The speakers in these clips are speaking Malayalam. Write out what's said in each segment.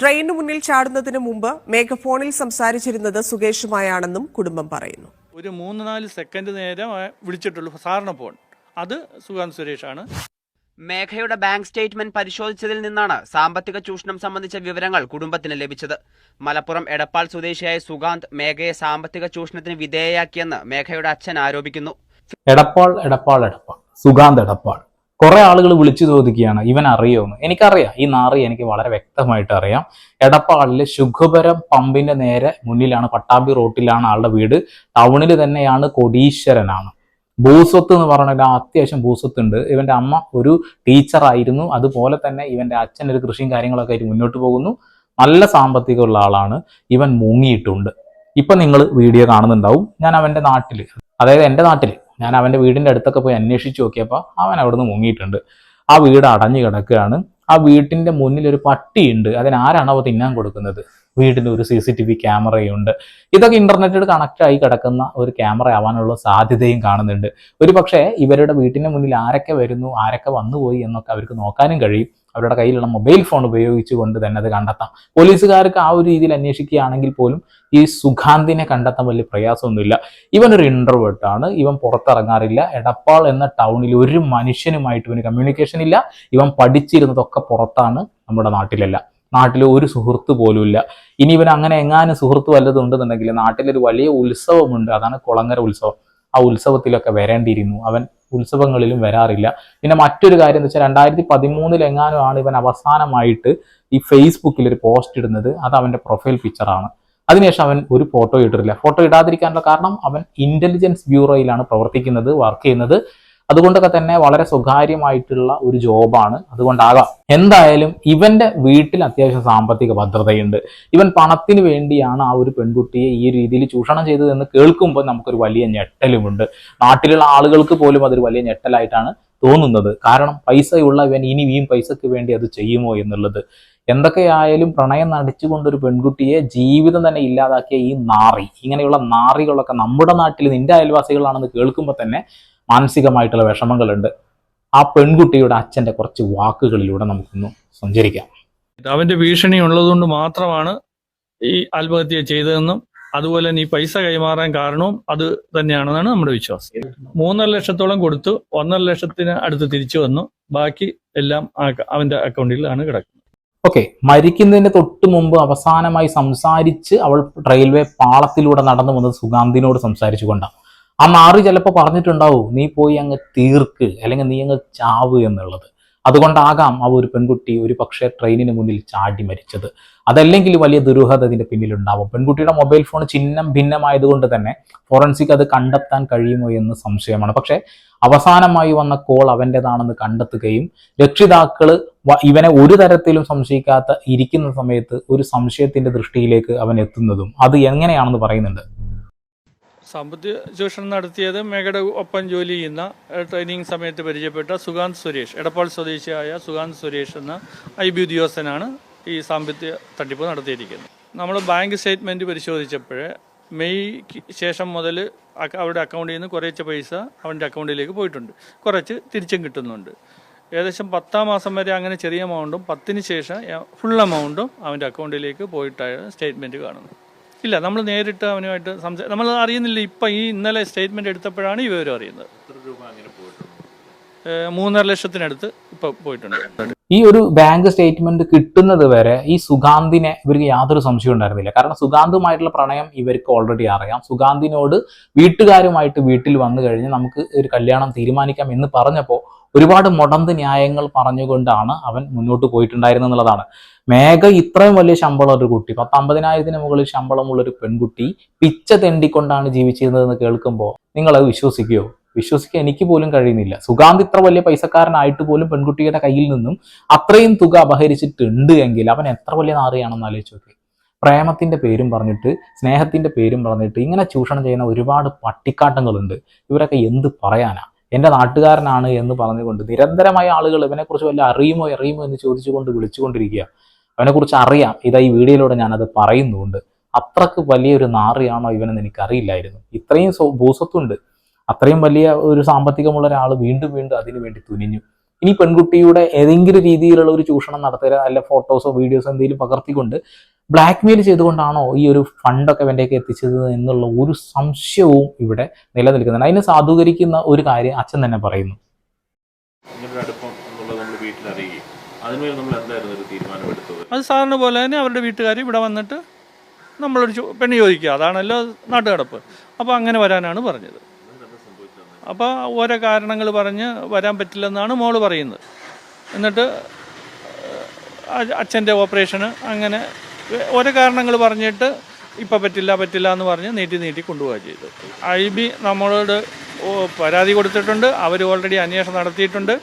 ട്രെയിനു മുന്നിൽ ചാടുന്നതിന് മുമ്പ് മേഘഫോണിൽ സംസാരിച്ചിരുന്നത് സുകേഷുമായാണെന്നും കുടുംബം പറയുന്നു. ഒരു മൂന്ന് നാല് സെക്കൻഡ് നേരം വിളിച്ചിട്ടുള്ളൂ സാറിന് ഫോൺ അത് സുരേഷ് സുരേഷാണ്. മേഘയുടെ ബാങ്ക് സ്റ്റേറ്റ്മെന്റ് പരിശോധിച്ചതിൽ നിന്നാണ് സാമ്പത്തിക ചൂഷണം സംബന്ധിച്ച വിവരങ്ങൾ കുടുംബത്തിന് ലഭിച്ചത്. മലപ്പുറം എടപ്പാൾ സ്വദേശിയായ സുഗാന്ത് മേഘയെ സാമ്പത്തിക ചൂഷണത്തിന് വിധേയയാക്കിയെന്ന് മേഘയുടെ അച്ഛൻ ആരോപിക്കുന്നു. എടപ്പാൾ എടപ്പാൾ എടപ്പാൾ. സുഗാന്ത് എടപ്പാൾ. കുറെ ആളുകൾ വിളിച്ചു ചോദിക്കുകയാണ് ഇവൻ അറിയോന്ന്? എനിക്കറിയാം ഈ നാറി എനിക്ക് വളരെ വ്യക്തമായിട്ട് അറിയാം. എടപ്പാളിലെ ശുഖപരം പമ്പിന്റെ നേരെ മുന്നിലാണ് പട്ടാമ്പി റോട്ടിലാണ് ആളുടെ വീട്. ടൗണിൽ തന്നെയാണ് കൊടീശ്വരനാണ്. ഭൂസ്വത്ത് എന്ന് പറഞ്ഞാൽ അത്യാവശ്യം ഭൂസ്വത്ത് ഉണ്ട് ഇവന്റെ അമ്മ ഒരു ടീച്ചറായിരുന്നു അതുപോലെ തന്നെ ഇവന്റെ അച്ഛൻ ഒരു കൃഷിയും കാര്യങ്ങളൊക്കെ ആയിട്ട് മുന്നോട്ട് പോകുന്നു. നല്ല സാമ്പത്തികമുള്ള ആളാണ്. ഇവൻ മുങ്ങിയിട്ടുണ്ട്. ഇപ്പൊ നിങ്ങൾ വീഡിയോ കാണുന്നുണ്ടാവും. ഞാൻ അവന്റെ നാട്ടിൽ അതായത് എന്റെ നാട്ടിൽ ഞാൻ അവന്റെ വീടിന്റെ അടുത്തൊക്കെ പോയി അന്വേഷിച്ച് നോക്കിയപ്പോൾ അവൻ അവിടുന്ന് മുങ്ങിയിട്ടുണ്ട്. ആ വീട് അടഞ്ഞു കിടക്കുകയാണ്. ആ വീട്ടിന്റെ മുന്നിൽ ഒരു പട്ടിയുണ്ട്. അതിനാരാണോ തിന്നാൻ കൊടുക്കുന്നത്? വീട്ടിൽ ഒരു സി സി ടി വി ക്യാമറയുണ്ട്. ഇതൊക്കെ ഇന്റർനെറ്റിൽ കണക്ട് ആയി കിടക്കുന്ന ഒരു ക്യാമറ ആവാനുള്ള സാധ്യതയും കാണുന്നുണ്ട്. ഒരു പക്ഷേ ഇവരുടെ വീട്ടിന് മുന്നിൽ ആരൊക്കെ വരുന്നു ആരൊക്കെ വന്നുപോയി എന്നൊക്കെ അവർക്ക് നോക്കാനും കഴിയും. അവരുടെ കയ്യിലുള്ള മൊബൈൽ ഫോൺ ഉപയോഗിച്ചുകൊണ്ട് തന്നെ അത് കണ്ടെത്താം. പോലീസുകാർക്ക് ആ ഒരു രീതിയിൽ അന്വേഷിക്കുകയാണെങ്കിൽ പോലും ഈ സുഖാന്തിനെ കണ്ടെത്താൻ വലിയ പ്രയാസമൊന്നുമില്ല. ഇവൻ ഒരു ഇൻട്രോവേർട്ട് ആണ്. ഇവൻ പുറത്തിറങ്ങാറില്ല. എടപ്പാൾ എന്ന ടൗണിൽ ഒരു മനുഷ്യനുമായിട്ട് ഇവന് കമ്മ്യൂണിക്കേഷൻ ഇല്ല. ഇവൻ പഠിച്ചിരുന്നതൊക്കെ പുറത്താണ് നമ്മുടെ നാട്ടിലല്ല. നാട്ടിൽ ഒരു സുഹൃത്ത് പോലുമില്ല. ഇനി ഇവൻ അങ്ങനെ എങ്ങാനും സുഹൃത്ത് വല്ലതും ഉണ്ടെന്നുണ്ടെങ്കിൽ നാട്ടിലൊരു വലിയ ഉത്സവമുണ്ട്. അതാണ് കുളങ്ങര ഉത്സവം. ആ ഉത്സവത്തിലൊക്കെ വരേണ്ടിയിരുന്നു. അവൻ ഉത്സവങ്ങളിലും വരാറില്ല. പിന്നെ മറ്റൊരു കാര്യം എന്ന് വെച്ചാൽ രണ്ടായിരത്തി പതിമൂന്നിൽ എങ്ങാനും ആണ് ഇവൻ അവസാനമായിട്ട് ഈ ഫേസ്ബുക്കിൽ ഒരു പോസ്റ്റ് ഇടുന്നത്. അത് അവന്റെ പ്രൊഫൈൽ പിക്ചറാണ്. അതിനുശേഷം അവൻ ഒരു ഫോട്ടോ ഇട്ടിട്ടില്ല. ഫോട്ടോ ഇടാതിരിക്കാനുള്ള കാരണം അവൻ ഇന്റലിജൻസ് ബ്യൂറോയിലാണ് പ്രവർത്തിക്കുന്നത് വർക്ക് ചെയ്യുന്നത്. അതുകൊണ്ടൊക്കെ തന്നെ വളരെ സ്വകാര്യമായിട്ടുള്ള ഒരു ജോബാണ് അതുകൊണ്ടാകാം. എന്തായാലും ഇവന്റെ വീട്ടിൽ അത്യാവശ്യം സാമ്പത്തിക ഭദ്രതയുണ്ട്. ഇവൻ പണത്തിന് വേണ്ടിയാണ് ആ ഒരു പെൺകുട്ടിയെ ഈ രീതിയിൽ ചൂഷണം ചെയ്തതെന്ന് കേൾക്കുമ്പോൾ നമുക്കൊരു വലിയ ഞെട്ടലുമുണ്ട്. നാട്ടിലുള്ള ആളുകൾക്ക് പോലും അതൊരു വലിയ ഞെട്ടലായിട്ടാണ് തോന്നുന്നത്. കാരണം പൈസയുള്ള ഇവൻ ഇനി ഈ പൈസക്ക് വേണ്ടി അത് ചെയ്യുമോ എന്നുള്ളത്. എന്തൊക്കെയായാലും പ്രണയം നടിച്ചുകൊണ്ടൊരു പെൺകുട്ടിയെ ജീവിതം തന്നെ ഇല്ലാതാക്കിയ ഈ നാറി ഇങ്ങനെയുള്ള നാറികളൊക്കെ നമ്മുടെ നാട്ടിൽ നിന്റെ അയൽവാസികളാണെന്ന് കേൾക്കുമ്പോൾ തന്നെ മാനസികമായിട്ടുള്ള വിഷമങ്ങളുണ്ട്. ആ പെൺകുട്ടിയുടെ അച്ഛന്റെ കുറച്ച് വാക്കുകളിലൂടെ നമുക്കൊന്ന് സഞ്ചരിക്കാം. അവന്റെ ഭീഷണി ഉള്ളതുകൊണ്ട് മാത്രമാണ് ഈ ആത്മഹത്യ ചെയ്തതെന്നും അതുപോലെ തന്നെ ഈ പൈസ കൈമാറാൻ കാരണവും അത് തന്നെയാണെന്നാണ് നമ്മുടെ വിശ്വാസം. മൂന്നര ലക്ഷത്തോളം കൊടുത്തു ഒന്നര ലക്ഷത്തിന് അടുത്ത് തിരിച്ചു വന്നു. ബാക്കി എല്ലാം അവന്റെ അക്കൗണ്ടിലാണ് കിടക്കുന്നത്. ഓക്കെ മരിക്കുന്നതിന് തൊട്ട് മുമ്പ് അവസാനമായി സംസാരിച്ച് അവൾ റെയിൽവേ പാളത്തിലൂടെ നടന്നു വന്നത് സുഗാന്തിനോട് സംസാരിച്ചു കൊണ്ടാണ്. ആ നാറ് ചിലപ്പോൾ പറഞ്ഞിട്ടുണ്ടാവും നീ പോയി അങ്ങ് തീർക്ക് അല്ലെങ്കിൽ നീ അങ്ങ് ചാവ് എന്നുള്ളത്. അതുകൊണ്ടാകാം ആ ഒരു പെൺകുട്ടി ഒരു പക്ഷേ ട്രെയിനിന് മുന്നിൽ ചാടി മരിച്ചത്. അതല്ലെങ്കിൽ വലിയ ദുരൂഹത ഇതിന്റെ പിന്നിലുണ്ടാവും. പെൺകുട്ടിയുടെ മൊബൈൽ ഫോൺ ചിഹ്നം ഭിന്നമായതുകൊണ്ട് തന്നെ ഫോറൻസിക് അത് കണ്ടെത്താൻ കഴിയുമോ എന്ന് സംശയമാണ്. പക്ഷേ അവസാനമായി വന്ന കോൾ അവന്റെതാണെന്ന് കണ്ടെത്തുകയും രക്ഷിതാക്കൾ ഇവനെ ഒരു തരത്തിലും സംശയിക്കാത്ത ഇരിക്കുന്ന സമയത്ത് ഒരു സംശയത്തിന്റെ ദൃഷ്ടിയിലേക്ക് അവൻ എത്തുന്നതും അത് എങ്ങനെയാണെന്ന് പറയുന്നുണ്ട്. സാമ്പത്തിക ചൂഷണം നടത്തിയത് മേഘയുടെ ഒപ്പം ജോലി ചെയ്യുന്ന ട്രെയിനിങ് സമയത്ത് പരിചയപ്പെട്ട സുഗാന്ത് സുരേഷ് എടപ്പാൾ സ്വദേശിയായ സുഗാന്ത് സുരേഷ് എന്ന ഐ ബി ഉദ്യോഗസ്ഥനാണ് ഈ സാമ്പത്തിക തട്ടിപ്പ് നടത്തിയിരിക്കുന്നത്. നമ്മൾ ബാങ്ക് സ്റ്റേറ്റ്മെന്റ് പരിശോധിച്ചപ്പോൾ മെയ്ക്ക് ശേഷം മുതൽ അവരുടെ അക്കൗണ്ടിൽ നിന്ന് കുറേച്ച പൈസ അവന്റെ അക്കൗണ്ടിലേക്ക് പോയിട്ടുണ്ട്. കുറച്ച് തിരിച്ചും കിട്ടുന്നുണ്ട്. ഏകദേശം പത്താം മാസം വരെ അങ്ങനെ ചെറിയ എമൗണ്ടും പത്തിന് ശേഷം ഫുൾ എമൗണ്ടും അവന്റെ അക്കൗണ്ടിലേക്ക് പോയിട്ടാണ് സ്റ്റേറ്റ്മെന്റ് കാണുന്നത്. ഇല്ല നമ്മൾ നേരിട്ട് അവനുമായിട്ട് സംസാ നമ്മൾ അറിയുന്നില്ല ഇപ്പം ഈ ഇന്നലെ സ്റ്റേറ്റ്മെന്റ് എടുത്തപ്പോഴാണ് ഈ വിവരം അറിയുന്നത്. മൂന്നര ലക്ഷത്തിനടുത്ത് ഇപ്പം പോയിട്ടുണ്ട്. ഈ ഒരു ബാങ്ക് സ്റ്റേറ്റ്മെന്റ് കിട്ടുന്നത് വരെ ഈ സുഗാന്തിനെ ഇവർക്ക് യാതൊരു സംശയം ഉണ്ടായിരുന്നില്ല. കാരണം സുഗാന്തുമായിട്ടുള്ള പ്രണയം ഇവർക്ക് ഓൾറെഡി അറിയാം. സുഗാന്തിനോട് വീട്ടുകാരുമായിട്ട് വീട്ടിൽ വന്നു കഴിഞ്ഞ് നമുക്ക് ഒരു കല്യാണം തീരുമാനിക്കാം എന്ന് പറഞ്ഞപ്പോൾ ഒരുപാട് മുടന്ത് ന്യായങ്ങൾ പറഞ്ഞുകൊണ്ടാണ് അവൻ മുന്നോട്ട് പോയിട്ടുണ്ടായിരുന്നത് എന്നുള്ളതാണ്. മേഘ ഇത്രയും വലിയ ശമ്പളം ഒരു കുട്ടി പത്തമ്പതിനായിരത്തിന് മുകളിൽ ശമ്പളമുള്ള ഒരു പെൺകുട്ടി പിച്ച തെണ്ടിക്കൊണ്ടാണ് ജീവിച്ചിരുന്നതെന്ന് കേൾക്കുമ്പോൾ നിങ്ങൾ അത് വിശ്വസിക്കുകയോ വിശ്വസിക്കാൻ എനിക്ക് പോലും കഴിയുന്നില്ല. സുഗാന്ത് ഇത്ര വലിയ പൈസക്കാരനായിട്ട് പോലും പെൺകുട്ടിയുടെ കയ്യിൽ നിന്നും അത്രയും തുക അപഹരിച്ചിട്ടുണ്ട് എങ്കിൽ അവൻ എത്ര വലിയ നാറിയാണെന്ന് ആലോചിച്ച് നോക്കി. പ്രേമത്തിന്റെ പേരും പറഞ്ഞിട്ട് സ്നേഹത്തിന്റെ പേരും പറഞ്ഞിട്ട് ഇങ്ങനെ ചൂഷണം ചെയ്യുന്ന ഒരുപാട് പട്ടിക്കാട്ടങ്ങളുണ്ട്. ഇവരൊക്കെ എന്ത് പറയാനാ? എന്റെ നാട്ടുകാരനാണ് എന്ന് പറഞ്ഞുകൊണ്ട് നിരന്തരമായ ആളുകൾ ഇവനെക്കുറിച്ച് വല്ല അറിയുമോ അറിയുമോ എന്ന് ചോദിച്ചുകൊണ്ട് വിളിച്ചുകൊണ്ടിരിക്കുക. അവനെക്കുറിച്ച് അറിയാം. ഇതാ ഈ വീഡിയോയിലൂടെ ഞാനത് പറയുന്നുണ്ട്. അത്രയ്ക്ക് വലിയൊരു നാറിയാണോ ഇവനെന്ന് എനിക്കറിയില്ലായിരുന്നു. ഇത്രയും ഭൂസത്തുണ്ട് അത്രയും വലിയ ഒരു സാമ്പത്തികമുള്ള ഒരാൾ വീണ്ടും വീണ്ടും അതിനു വേണ്ടി തുനിഞ്ഞു. ഇനി പെൺകുട്ടിയുടെ ഏതെങ്കിലും രീതിയിലുള്ള ഒരു ചൂഷണം നടത്തുക അല്ല ഫോട്ടോസോ വീഡിയോസോ എന്തെങ്കിലും പകർത്തിക്കൊണ്ട് ബ്ലാക്ക്മെയിൽ ചെയ്തുകൊണ്ടാണോ ഈ ഒരു ഫണ്ടൊക്കെ ഇവന്റെയൊക്കെ എത്തിച്ചത് എന്നുള്ള ഒരു സംശയവും ഇവിടെ നിലനിൽക്കുന്നുണ്ട്. അതിനെ സാധൂകരിക്കുന്ന ഒരു കാര്യം അച്ഛൻ തന്നെ പറയുന്നു. ഇങ്ങനൊരു അടുപ്പം എന്നുള്ളത് നമ്മൾ വീട്ടിൽ അറിയുകയും അതിനുവേണ്ടി നമ്മൾ എന്തായിരുന്നു ഒരു തീരുമാനമെടുത്തത്? അത് സാറിന് പോലെ തന്നെ അവരുടെ വീട്ടുകാർ ഇവിടെ വന്നിട്ട് നമ്മളൊരു പെണ്ണ് ചോദിക്കുക. അതാണല്ലോ നാട്ടുകടപ്പ്. അപ്പോൾ അങ്ങനെ വരാനാണ് പറഞ്ഞത്. അപ്പോൾ ഓരോ കാരണങ്ങൾ പറഞ്ഞ് വരാൻ പറ്റില്ലെന്നാണ് മോൾ പറയുന്നത്. എന്നിട്ട് അച്ഛന്റെ ഓപ്പറേഷന് അങ്ങനെ ഓരോ കാരണങ്ങൾ പറഞ്ഞിട്ട് ഇപ്പം പറ്റില്ല പറ്റില്ല എന്ന് പറഞ്ഞ് നീട്ടി നീട്ടി കൊണ്ടുപോവുക ചെയ്തു. ഐ ബി നമ്മളോട് പരാതി കൊടുത്തിട്ടുണ്ട്. അവർ ഓൾറെഡി അന്വേഷണം നടത്തിയിട്ടുണ്ട്.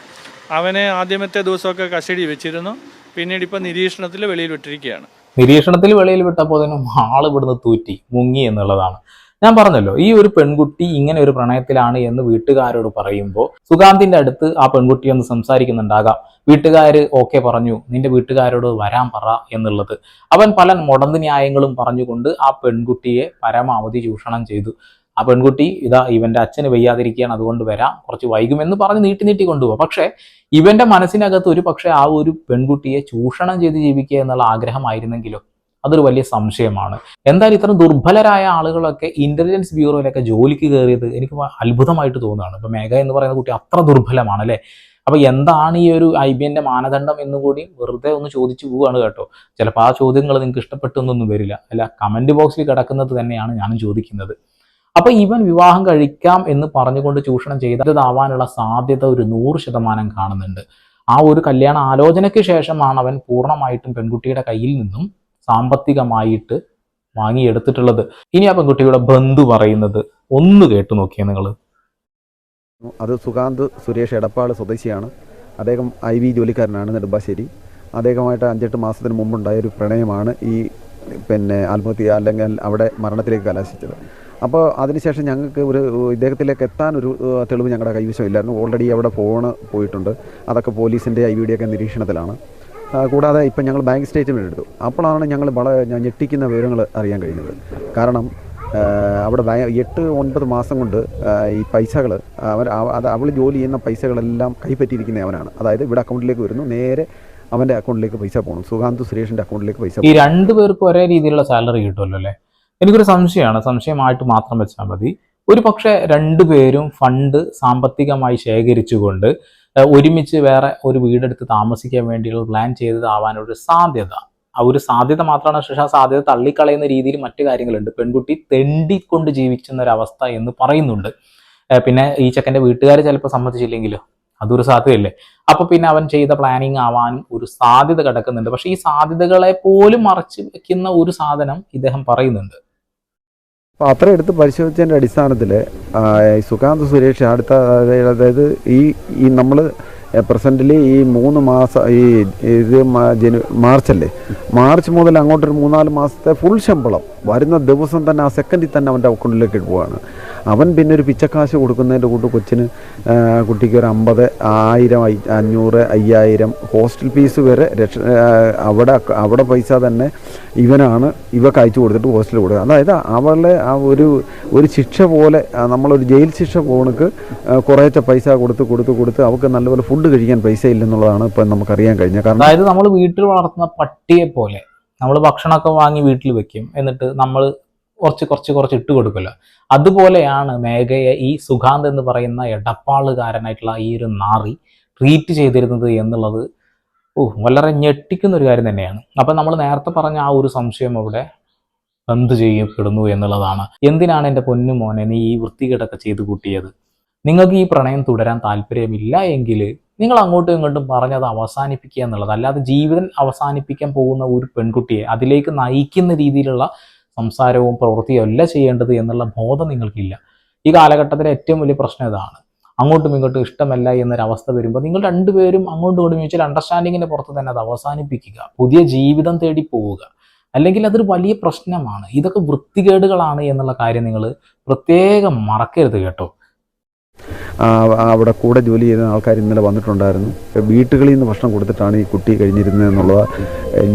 അവനെ ആദ്യമത്തെ ദിവസമൊക്കെ കസ്റ്റഡി വെച്ചിരുന്നു. പിന്നീട് ഇപ്പം നിരീക്ഷണത്തിൽ വെളിയിൽ വിട്ടിരിക്കുകയാണ്. നിരീക്ഷണത്തിൽ വെളിയിൽ വിട്ടപ്പോൾ തന്നെ ആൾ ഇവിടുന്ന് തൂറ്റി മുങ്ങി എന്നുള്ളതാണ്. ഞാൻ പറഞ്ഞല്ലോ ഈ ഒരു പെൺകുട്ടി ഇങ്ങനെ ഒരു പ്രണയത്തിലാണ് എന്ന് വീട്ടുകാരോട് പറയുമ്പോൾ സുഗാന്തിന്റെ അടുത്ത് ആ പെൺകുട്ടി ഒന്ന് സംസാരിക്കുന്നുണ്ടാകാം. വീട്ടുകാർ ഓക്കെ പറഞ്ഞു നിന്റെ വീട്ടുകാരോട് വരാൻ പറ എന്നുള്ളത്. അവൻ പല മുടന്ത് ന്യായങ്ങളും പറഞ്ഞുകൊണ്ട് ആ പെൺകുട്ടിയെ പരമാവധി ചൂഷണം ചെയ്തു. ആ പെൺകുട്ടി ഇതാ ഇവന്റെ അച്ഛന് വയ്യാതിരിക്കുകയാണ് അതുകൊണ്ട് വരാം കുറച്ച് വൈകുമെന്ന് പറഞ്ഞ് നീട്ടി നീട്ടി കൊണ്ടുപോകാം. പക്ഷേ ഇവന്റെ മനസ്സിനകത്ത് ഒരു പക്ഷേ ആ ഒരു പെൺകുട്ടിയെ ചൂഷണം ചെയ്ത് ജീവിക്കുക എന്നുള്ള ആഗ്രഹമായിരുന്നെങ്കിലോ? അതൊരു വലിയ സംശയമാണ്. എന്തായാലും ഇത്ര ദുർബലരായ ആളുകളൊക്കെ ഇന്റലിജൻസ് ബ്യൂറോയിലൊക്കെ ജോലിക്ക് കയറിയത് എനിക്ക് അത്ഭുതമായിട്ട് തോന്നുകയാണ്. ഇപ്പൊ മേഘ എന്ന് പറയുന്ന കുട്ടി അത്ര ദുർബലമാണ് അല്ലേ? അപ്പൊ എന്താണ് ഈ ഒരു ഐ ബി എന്റെ മാനദണ്ഡം എന്ന് കൂടി വെറുതെ ഒന്ന് ചോദിച്ചു പോവുകയാണ് കേട്ടോ. ചിലപ്പോൾ ആ ചോദ്യങ്ങൾ നിങ്ങൾക്ക് ഇഷ്ടപ്പെട്ടൊന്നും വരില്ല. അല്ല കമന്റ് ബോക്സിൽ കിടക്കുന്നത് തന്നെയാണ് ഞാനും ചോദിക്കുന്നത്. അപ്പൊ ഇവൻ വിവാഹം കഴിക്കാം എന്ന് പറഞ്ഞുകൊണ്ട് ചൂഷണം ചെയ്തതാവാനുള്ള സാധ്യത ഒരു നൂറ് ശതമാനം കാണുന്നുണ്ട്. ആ ഒരു കല്യാണ ആലോചനയ്ക്ക് ശേഷമാണ് അവൻ പൂർണമായിട്ടും പെൺകുട്ടിയുടെ കയ്യിൽ നിന്നും സാമ്പത്തികമായിട്ട് വാങ്ങിയെടുത്തിട്ടുള്ളത്. ഇനി ആ പെൺകുട്ടിയുടെ ബന്ധു പറയുന്നത് ഒന്ന് കേട്ടു നോക്കിയേ നിങ്ങൾ അത് സുകാന്ത് സുരേഷ് എടപ്പാൾ സ്വദേശിയാണ്. അദ്ദേഹം ഐ വി ജോലിക്കാരനാണ് നെടുമ്പാശ്ശേരി. അദ്ദേഹമായിട്ട് അഞ്ചെട്ട് മാസത്തിന് മുമ്പുണ്ടായ ഒരു പ്രണയമാണ് ഈ പിന്നെ ആത്മഹത്യ അല്ലെങ്കിൽ അവിടെ മരണത്തിലേക്ക് കലാശിച്ചത്. അപ്പോൾ അതിനുശേഷം ഞങ്ങൾക്ക് ഒരു ഇദ്ദേഹത്തിലേക്ക് എത്താൻ ഒരു തെളിവ് ഞങ്ങളുടെ കൈവശമില്ലായിരുന്നു ഓൾറെഡി അവിടെ ഫോണ് പോയിട്ടുണ്ട്. അതൊക്കെ പോലീസിന്റെ ഐ വി ഒക്കെ നിരീക്ഷണത്തിലാണ്. കൂടാതെ ഇപ്പം ഞങ്ങൾ ബാങ്ക് സ്റ്റേറ്റ്മെന്റ് എടുത്തു. അപ്പോഴാണ് ഞങ്ങൾ വളരെ ഞെട്ടിക്കുന്ന വിവരങ്ങൾ അറിയാൻ കഴിഞ്ഞത്. കാരണം അവിടെ എട്ട് ഒൻപത് മാസം കൊണ്ട് ഈ പൈസകൾ അവർ അത് അവൾ ജോലി ചെയ്യുന്ന പൈസകളെല്ലാം കൈപ്പറ്റിയിരിക്കുന്ന അവനാണ്. അതായത് ഇവിടെ അക്കൗണ്ടിലേക്ക് വരുന്നു. നേരെ അവന്റെ അക്കൗണ്ടിലേക്ക് പൈസ പോകണം. സുഗാന്ത് സുരേഷിന്റെ അക്കൗണ്ടിലേക്ക് പൈസ ഈ രണ്ട് പേർക്കും ഒരേ രീതിയിലുള്ള സാലറി കിട്ടുമല്ലോ അല്ലേ? എനിക്കൊരു സംശയമാണ്. സംശയമായിട്ട് മാത്രം വെച്ചാൽ മതി. ഒരു പക്ഷേ രണ്ടുപേരും ഫണ്ട് സാമ്പത്തികമായി ശേഖരിച്ചുകൊണ്ട് ഒരുമിച്ച് വേറെ ഒരു വീടെടുത്ത് താമസിക്കാൻ വേണ്ടിയുള്ള പ്ലാൻ ചെയ്തതാവാനൊരു സാധ്യത. ആ ഒരു സാധ്യത മാത്രമാണ് പക്ഷേ ആ സാധ്യത തള്ളിക്കളയുന്ന രീതിയിൽ മറ്റു കാര്യങ്ങളുണ്ട്. പെൺകുട്ടി തെണ്ടിക്കൊണ്ട് ജീവിക്കുന്ന ഒരു അവസ്ഥ എന്ന് പറയുന്നുണ്ട്. പിന്നെ ഈ ചെക്കന്റെ വീട്ടുകാർ ചിലപ്പോൾ സമ്മതിച്ചില്ലെങ്കിലോ? അതൊരു സാധ്യതയല്ലേ? അപ്പൊ പിന്നെ അവൻ ചെയ്ത പ്ലാനിങ് ആവാനും ഒരു സാധ്യത കിടക്കുന്നുണ്ട്. പക്ഷെ ഈ സാധ്യതകളെ പോലും മറച്ചു വെക്കുന്ന ഒരു സാധനം ഇദ്ദേഹം പറയുന്നുണ്ട്. അത്ര എടുത്ത് പരിശോധിച്ചതിന്റെ അടിസ്ഥാനത്തിൽ സുകാന്ത് സുരേഷ് അടുത്ത അതായത് ഈ ഈ നമ്മൾ പ്രസന്റിൽ ഈ മൂന്ന് മാസം ഈ ഇത് മാർച്ച് മാർച്ചല്ലേ? മാർച്ച് മുതൽ അങ്ങോട്ടൊരു മൂന്നാൽ മാസത്തെ ഫുൾ ശമ്പളം. വരുന്ന ദിവസം തന്നെ ആ സെക്കൻഡിൽ തന്നെ അവന്റെ അക്കൗണ്ടിലേക്ക് ഇടുവാണ് അവൻ പിന്നെ ഒരു പിച്ചക്കാശ് കൊടുക്കുന്നതിന്റെ കൂട്ട് കൊച്ചിന് കുട്ടിക്ക് ഒരു അമ്പത് ആയിരം അഞ്ഞൂറ് അയ്യായിരം ഹോസ്റ്റൽ ഫീസ് വരെ രക്ഷ അവിടെ അവിടെ പൈസ തന്നെ ഇവനാണ് ഇവക്ക് അയച്ചു കൊടുത്തിട്ട് ഹോസ്റ്റലിൽ കൊടുക്കുക. അതായത് അവളെ ആ ഒരു ഒരു ശിക്ഷ പോലെ നമ്മളൊരു ജയിൽ ശിക്ഷ പോണക്ക് കുറേച്ച പൈസ കൊടുത്ത് കൊടുത്ത് കൊടുത്ത് അവൾക്ക് നല്ലപോലെ ഫുഡ് കഴിക്കാൻ പൈസ ഇല്ലെന്നുള്ളതാണ് ഇപ്പം നമുക്കറിയാൻ കഴിഞ്ഞത്. കാരണം അതായത് നമ്മൾ വീട്ടിൽ വളർത്തുന്ന പട്ടിയെ പോലെ നമ്മൾ ഭക്ഷണമൊക്കെ വാങ്ങി വീട്ടിൽ വെക്കും. എന്നിട്ട് നമ്മൾ കുറച്ച് കുറച്ച് കുറച്ച് ഇട്ട് കൊടുക്കില്ല അതുപോലെയാണ് മേഘയെ ഈ സുഖാന്ത് എന്ന് പറയുന്ന എടപ്പാളുകാരനായിട്ടുള്ള ഈ ഒരു നാറി ട്രീറ്റ് ചെയ്തിരുന്നത് എന്നുള്ളത് ഓ വളരെ ഞെട്ടിക്കുന്ന ഒരു കാര്യം തന്നെയാണ്. അപ്പം നമ്മൾ നേരത്തെ പറഞ്ഞ ആ ഒരു സംശയം അവിടെ എന്ത് ചെയ്യപ്പെടുന്നു എന്നുള്ളതാണ്. എന്തിനാണ് എന്റെ പൊന്നു മോനെ നീ ഈ വൃത്തികേടൊക്കെ ചെയ്തു കൂട്ടിയത്? നിങ്ങൾക്ക് ഈ പ്രണയം തുടരാൻ താല്പര്യമില്ല എങ്കിൽ നിങ്ങൾ അങ്ങോട്ടും ഇങ്ങോട്ടും പറഞ്ഞത് അവസാനിപ്പിക്കുക എന്നുള്ളത്. അല്ലാതെ ജീവിതം അവസാനിപ്പിക്കാൻ പോകുന്ന ഒരു പെൺകുട്ടിയെ അതിലേക്ക് നയിക്കുന്ന രീതിയിലുള്ള സംസാരവും പ്രവൃത്തിയും അല്ല ചെയ്യേണ്ടത് എന്നുള്ള ബോധം നിങ്ങൾക്കില്ല. ഈ കാലഘട്ടത്തിലെ ഏറ്റവും വലിയ പ്രശ്നം ഇതാണ്. അങ്ങോട്ടും ഇങ്ങോട്ടും ഇഷ്ടമല്ല എന്നൊരവസ്ഥ വരുമ്പോൾ നിങ്ങൾ രണ്ടുപേരും അങ്ങോട്ടും ഇങ്ങോട്ടും മ്യൂച്വൽ അണ്ടർസ്റ്റാൻഡിങ്ങിന്റെ പുറത്ത് തന്നെ അത് അവസാനിപ്പിക്കുക. പുതിയ ജീവിതം തേടി പോവുക. അല്ലെങ്കിൽ അതൊരു വലിയ പ്രശ്നമാണ്. ഇതൊക്കെ വൃത്തികേടുകളാണ് എന്നുള്ള കാര്യം നിങ്ങൾ പ്രത്യേകം മറക്കരുത് കേട്ടോ. അവിടെ കൂടെ ജോലി ചെയ്യുന്ന ആൾക്കാർ ഇന്നലെ വന്നിട്ടുണ്ടായിരുന്നു. വീട്ടുകളിൽ നിന്ന് ഭക്ഷണം കൊടുത്തിട്ടാണ് ഈ കുട്ടി കഴിഞ്ഞിരുന്നത് എന്നുള്ളത്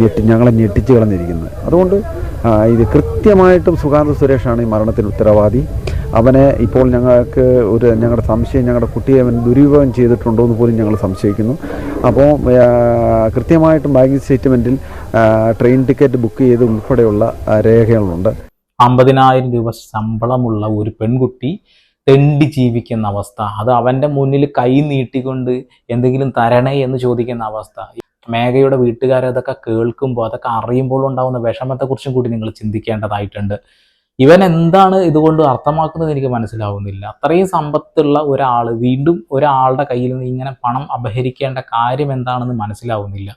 ഞെട്ടി ഞങ്ങളെ ഞെട്ടിച്ച് കളഞ്ഞിരിക്കുന്നത്. അതുകൊണ്ട് ഇത് കൃത്യമായിട്ടും സുഖാന്ത സുരേഷാണ് ഈ മരണത്തിന് ഉത്തരവാദി. അവനെ ഇപ്പോൾ ഞങ്ങൾക്ക് ഒരു ഞങ്ങളുടെ സംശയം ഞങ്ങളുടെ കുട്ടിയെ അവൻ ദുരുപയോഗം ചെയ്തിട്ടുണ്ടോ എന്ന് പോലും ഞങ്ങൾ സംശയിക്കുന്നു. അപ്പോൾ കൃത്യമായിട്ടും ബാങ്കിങ് സ്റ്റേറ്റ്മെന്റിൽ ട്രെയിൻ ടിക്കറ്റ് ബുക്ക് ചെയ്ത് ഉൾപ്പെടെയുള്ള രേഖകളുണ്ട്. അമ്പതിനായിരം രൂപ ശമ്പളമുള്ള ഒരു പെൺകുട്ടി തെണ്ടി ജീവിക്കുന്ന അവസ്ഥ. അത് അവന്റെ മുന്നിൽ കൈ നീട്ടിക്കൊണ്ട് എന്തെങ്കിലും തരണേ എന്ന് ചോദിക്കുന്ന അവസ്ഥ. മേഘയുടെ വീട്ടുകാരതൊക്കെ കേൾക്കുമ്പോൾ അതൊക്കെ അറിയുമ്പോൾ ഉണ്ടാകുന്ന വിഷമത്തെക്കുറിച്ചും കൂടി നിങ്ങൾ ചിന്തിക്കേണ്ടതായിട്ടുണ്ട്. ഇവൻ എന്താണ് ഇതുകൊണ്ട് അർത്ഥമാക്കുന്നത് എനിക്ക് മനസ്സിലാവുന്നില്ല. അത്രയും സമ്പത്തുള്ള ഒരാൾ വീണ്ടും ഒരാളുടെ കയ്യിൽ നിന്ന് ഇങ്ങനെ പണം അപഹരിക്കേണ്ട കാര്യം എന്താണെന്ന് മനസ്സിലാവുന്നില്ല.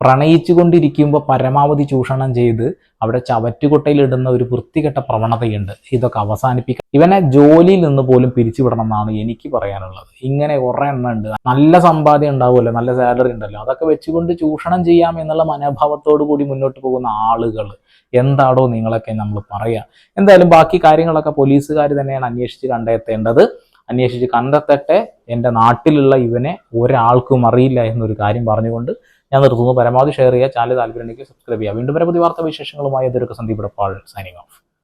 പ്രണയിച്ചു കൊണ്ടിരിക്കുമ്പോൾ പരമാവധി ചൂഷണം ചെയ്ത് അവിടെ ചവറ്റുകൊട്ടയിലിടുന്ന ഒരു വൃത്തികെട്ട പ്രവണതയുണ്ട്. ഇതൊക്കെ അവസാനിപ്പിക്കാം ഇവനെ ജോലിയിൽ നിന്ന് പോലും പിരിച്ചുവിടണം എന്നാണ് എനിക്ക് പറയാനുള്ളത്. ഇങ്ങനെ കുറേ എണ്ണം ഉണ്ട് നല്ല സമ്പാദ്യം ഉണ്ടാവുമല്ലോ നല്ല സാലറി ഉണ്ടല്ലോ. അതൊക്കെ വെച്ചുകൊണ്ട് ചൂഷണം ചെയ്യാം എന്നുള്ള മനോഭാവത്തോടു കൂടി മുന്നോട്ട് പോകുന്ന ആളുകൾ എന്താണോ നിങ്ങളൊക്കെ നമ്മൾ പറയാം. എന്തായാലും ബാക്കി കാര്യങ്ങളൊക്കെ പോലീസുകാർ തന്നെയാണ് അന്വേഷിച്ച് കണ്ടെത്തേണ്ടത്. അന്വേഷിച്ച് കണ്ടെത്തട്ടെ. എന്റെ നാട്ടിലുള്ള ഇവനെ ഒരാൾക്കും അറിയില്ല എന്നൊരു കാര്യം പറഞ്ഞുകൊണ്ട് ഞാൻ നിർത്തുന്നു. പരമാവധി ഷെയർ ചെയ്യുക. ചാനൽ താല്പര്യമുണ്ടെങ്കിൽ സബ്സ്ക്രൈബ് ചെയ്യുക. വീണ്ടും പുതിയ വാർത്താ വിശേഷങ്ങളുമായി അതൊരു സന്ദീപ് പാൾ സൈനിങ് ഓഫ്